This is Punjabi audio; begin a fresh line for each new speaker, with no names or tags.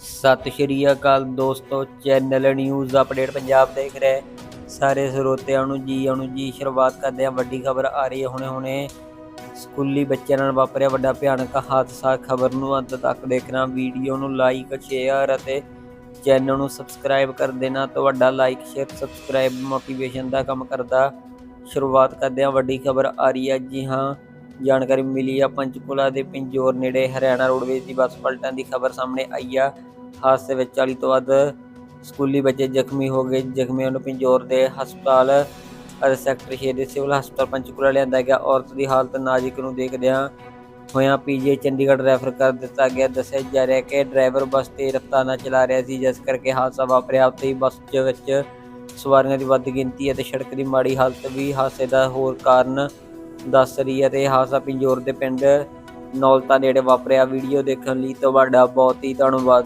ਸਤਿ ਸ਼੍ਰੀ ਅਕਾਲ ਦੋਸਤੋ ਚੈਨਲ ਨਿਊਜ਼ ਅਪਡੇਟ ਪੰਜਾਬ ਦੇਖ ਰਹੇ। ਸਾਰੇ ਸਰੋਤਿਆਂ ਨੂੰ ਜੀ ਆਉਣ ਜੀ, ਸ਼ੁਰੂਆਤ ਕਰਦੇ ਹਾਂ। ਵੱਡੀ ਖਬਰ ਆ ਰਹੀ ਹੈ ਹੁਣੇ ਹੁਣੇ। ਸਕੂਲੀ ਬੱਚਿਆਂ ਨਾਲ ਵਾਪਰਿਆ ਵੱਡਾ ਭਿਆਨਕ ਹਾਦਸਾ। ਖਬਰ ਨੂੰ ਅੰਤ ਤੱਕ ਦੇਖਣਾ ਵੀਡੀਓ ਨੂੰ ਲਾਈਕ ਸ਼ੇਅਰ ਅਤੇ ਚੈਨਲ ਨੂੰ ਸਬਸਕ੍ਰਾਈਬ ਕਰ ਦੇਣਾ। ਤੁਹਾਡਾ ਲਾਈਕ ਸ਼ੇਅਰ ਸਬਸਕ੍ਰਾਈਬ ਮੋਟੀਵੇਸ਼ਨ ਦਾ ਕੰਮ ਕਰਦਾ। ਸ਼ੁਰੂਆਤ ਕਰਦੇ ਹਾਂ। ਵੱਡੀ ਖਬਰ ਆ ਰਹੀ ਹੈ ਜੀ ਹਾਂ। ਜਾਣਕਾਰੀ ਮਿਲੀ ਆ, ਪੰਚਕੂਲਾ ਦੇ ਪਿੰਜੋਰ ਨੇੜੇ ਹਰਿਆਣਾ ਰੋਡਵੇਜ਼ ਦੀ ਬੱਸ ਪਲਟਣ ਦੀ ਖਬਰ ਸਾਹਮਣੇ ਆਈ ਆ। ਹਾਦਸੇ ਵਿੱਚ 40 ਤੋਂ ਵੱਧ ਸਕੂਲੀ ਬੱਚੇ ਜ਼ਖਮੀ ਹੋ ਗਏ। ਜ਼ਖਮੀਆਂ ਨੂੰ ਪਿੰਜੋਰ ਦੇ ਹਸਪਤਾਲ ਅਤੇ ਸੈਕਟਰ 6 ਦੇ ਸਿਵਲ ਹਸਪਤਾਲ ਪੰਚਕੂਲਾ ਲਿਆਂਦਾ ਗਿਆ। ਔਰਤ ਦੀ ਹਾਲਤ ਨਾਜ਼ੁਕ ਨੂੰ ਦੇਖਦਿਆਂ ਹੋਇਆਂ ਪੀਜੀ ਚੰਡੀਗੜ੍ਹ ਰੈਫਰ ਕਰ ਦਿੱਤਾ ਗਿਆ। ਦੱਸਿਆ ਜਾ ਰਿਹਾ ਕਿ ਡਰਾਈਵਰ ਬੱਸ ਤੇ ਰਫ਼ਤਾਰ ਨਾਲ ਚਲਾ ਰਿਹਾ ਸੀ, ਜਿਸ ਕਰਕੇ ਹਾਦਸਾ ਵਾਪਰਿਆ। ਉੱਥੇ ਹੀ ਬੱਸ ਦੇ ਵਿੱਚ ਸਵਾਰੀਆਂ ਦੀ ਵੱਧ ਗਿਣਤੀ ਅਤੇ ਸੜਕ ਦੀ ਮਾੜੀ ਹਾਲਤ ਵੀ ਹਾਦਸੇ ਦਾ ਹੋਰ ਕਾਰਨ ਦੱਸ ਰਹੀ ਹੈ ਤੇ ਹਾਸਾ ਪਿੰਜੋਰ ਦੇ ਪਿੰਡ ਨੌਲਤਾ ਨੇੜੇ ਵਾਪਰਿਆ। ਵੀਡੀਓ ਦੇਖਣ ਲਈ ਤੁਹਾਡਾ ਬਹੁਤ ਹੀ ਧੰਨਵਾਦ।